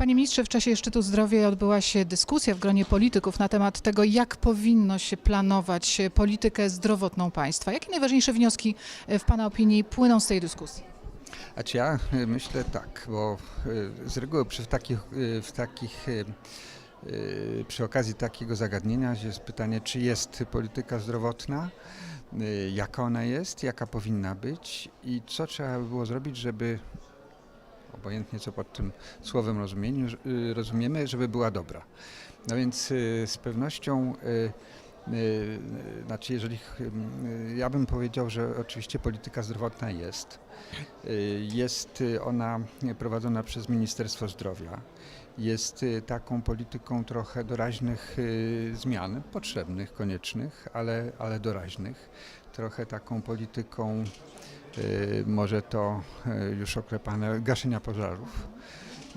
Panie ministrze, w czasie szczytu zdrowia odbyła się dyskusja w gronie polityków na temat tego, jak powinno się planować politykę zdrowotną państwa. Jakie najważniejsze wnioski e, w Pana opinii płyną z tej dyskusji? A czy ja y, myślę tak, bo y, z reguły przy takich, w takich przy okazji takiego zagadnienia jest pytanie, czy jest polityka zdrowotna, jaka ona jest, jaka powinna być i co trzeba by było zrobić, żeby obojętnie co pod tym słowem rozumieniu, y, rozumiemy, żeby była dobra. No więc y, z pewnością y, znaczy jeżeli ja bym powiedział, że oczywiście polityka zdrowotna jest. Jest ona prowadzona przez Ministerstwo Zdrowia. Jest taką polityką trochę doraźnych zmian, potrzebnych, koniecznych, ale, ale doraźnych. Trochę taką polityką, może to y, już oklepane, gaszenia pożarów.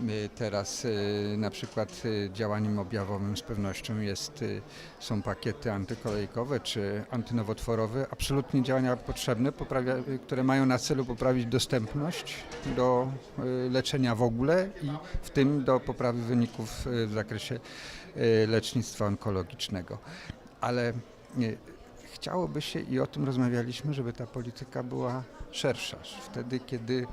Y, Teraz y, na przykład y, działaniem objawowym z pewnością jest, y, są pakiety antykolejkowe czy antynowotworowe. Absolutnie działania potrzebne, poprawia, y, które mają na celu poprawić dostępność do y, leczenia w ogóle i w tym do poprawy wyników y, w zakresie y, lecznictwa onkologicznego. Ale y, chciałoby się i o tym rozmawialiśmy, żeby ta polityka była szersza. Wtedy, kiedy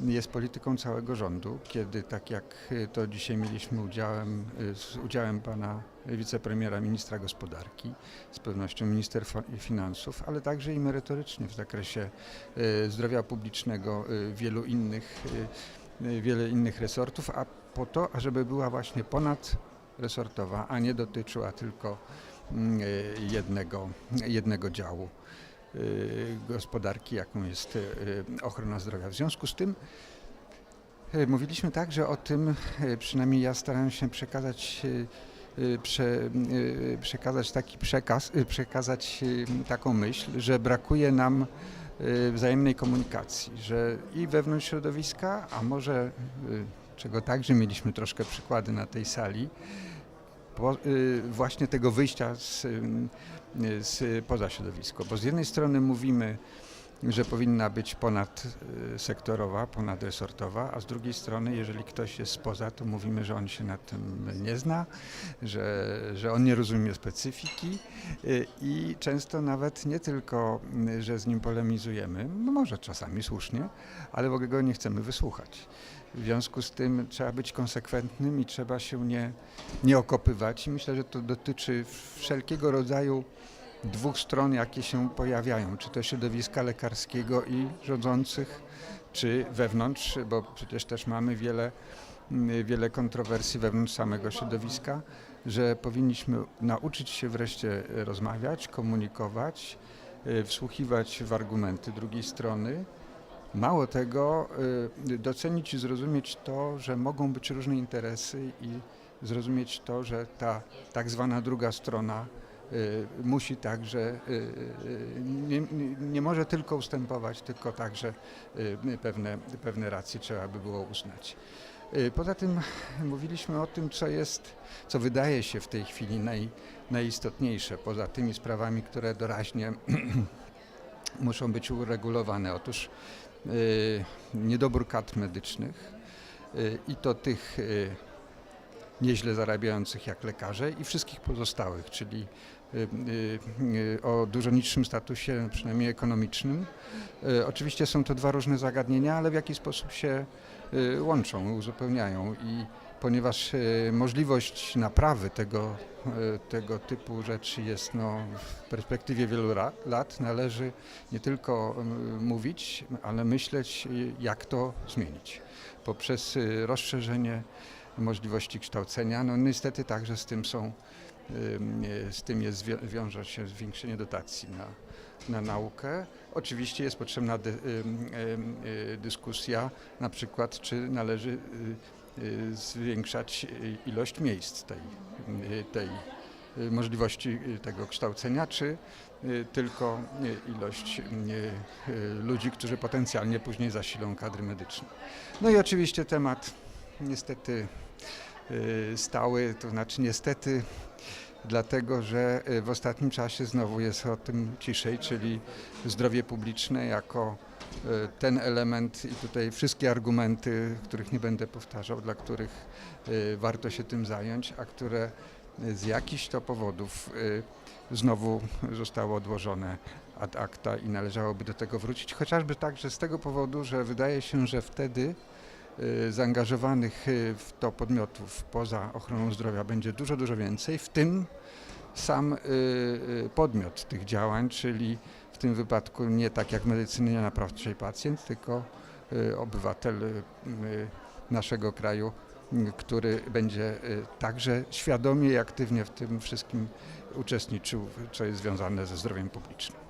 jest polityką całego rządu, kiedy tak jak y, to dzisiaj mieliśmy udziałem, y, z udziałem pana wicepremiera, ministra gospodarki, z pewnością minister finansów, ale także i merytorycznie w zakresie y, zdrowia publicznego, wielu innych, wiele innych resortów, a po to, ażeby była właśnie ponadresortowa, a nie dotyczyła tylko jednego, jednego działu y, gospodarki, jaką jest y, ochrona zdrowia. W związku z tym mówiliśmy także o tym, przynajmniej ja starałem się przekazać Prze, przekazać taki przekaz, przekazać taką myśl, że brakuje nam wzajemnej komunikacji, że i wewnątrz środowiska, a może czego także mieliśmy troszkę przykłady na tej sali, po, y, właśnie tego wyjścia z, y, z poza środowisko. Bo z jednej strony mówimy, że powinna być ponadsektorowa, ponadresortowa, a z drugiej strony, jeżeli ktoś jest spoza, to mówimy, że on się na tym nie zna, że, że on nie rozumie specyfiki y, i często nawet nie tylko, y, że z nim polemizujemy, no może czasami słusznie, ale w ogóle go nie chcemy wysłuchać. W związku z tym trzeba być konsekwentnym i trzeba się nie, nie okopywać. I myślę, że to dotyczy wszelkiego rodzaju dwóch stron, jakie się pojawiają, czy to środowiska lekarskiego i rządzących, czy wewnątrz, bo przecież też mamy wiele, mm, wiele kontrowersji wewnątrz samego środowiska, że powinniśmy nauczyć się wreszcie rozmawiać, komunikować, y, wsłuchiwać w argumenty drugiej strony. Mało tego, y, docenić i zrozumieć to, że mogą być różne interesy i zrozumieć to, że ta tak zwana druga strona musi także, y, y, nie, nie- może tylko ustępować, tylko także y, pewne, pewne racje trzeba by było uznać. Y, Poza tym mówiliśmy o tym, co jest, co wydaje się w tej chwili naj, najistotniejsze, poza tymi sprawami, które doraźnie muszą być uregulowane. Otóż y, niedobór kadr medycznych y, i to tych y, nieźle zarabiających jak lekarze i wszystkich pozostałych, czyli y, y, y, o dużo niższym statusie, przynajmniej ekonomicznym. Oczywiście są to dwa różne zagadnienia, ale w jaki sposób się łączą, uzupełniają i ponieważ możliwość naprawy tego, tego typu rzeczy jest no, w perspektywie wielu lat, należy nie tylko mówić, ale myśleć, jak to zmienić poprzez rozszerzenie możliwości kształcenia. No niestety także z tym są, z tym jest, wią- wiąże się zwiększenie dotacji na, na naukę. Oczywiście jest potrzebna dy, y, dyskusja na przykład, czy należy y, y, zwiększać ilość miejsc tej, tej możliwości tego kształcenia, czy tylko ilość ludzi, którzy potencjalnie później zasilą kadry medyczne. No i oczywiście temat niestety stały, to znaczy niestety dlatego, że y, w ostatnim czasie znowu jest o tym ciszej, czyli zdrowie publiczne jako e, ten element i tutaj wszystkie argumenty, których nie będę powtarzał, dla których warto się tym zająć, a które z jakichś to powodów znowu zostało odłożone ad acta i należałoby do tego wrócić, chociażby także z tego powodu, że wydaje się, że wtedy zaangażowanych e, w to podmiotów poza ochroną zdrowia będzie dużo, dużo więcej, w tym sam y, y, podmiot tych działań, czyli w tym wypadku nie tak jak w medycynie naprawczej pacjent, tylko y, obywatel y, y, naszego kraju, y, który będzie y, także świadomie i aktywnie w tym wszystkim uczestniczył, co jest związane ze zdrowiem publicznym.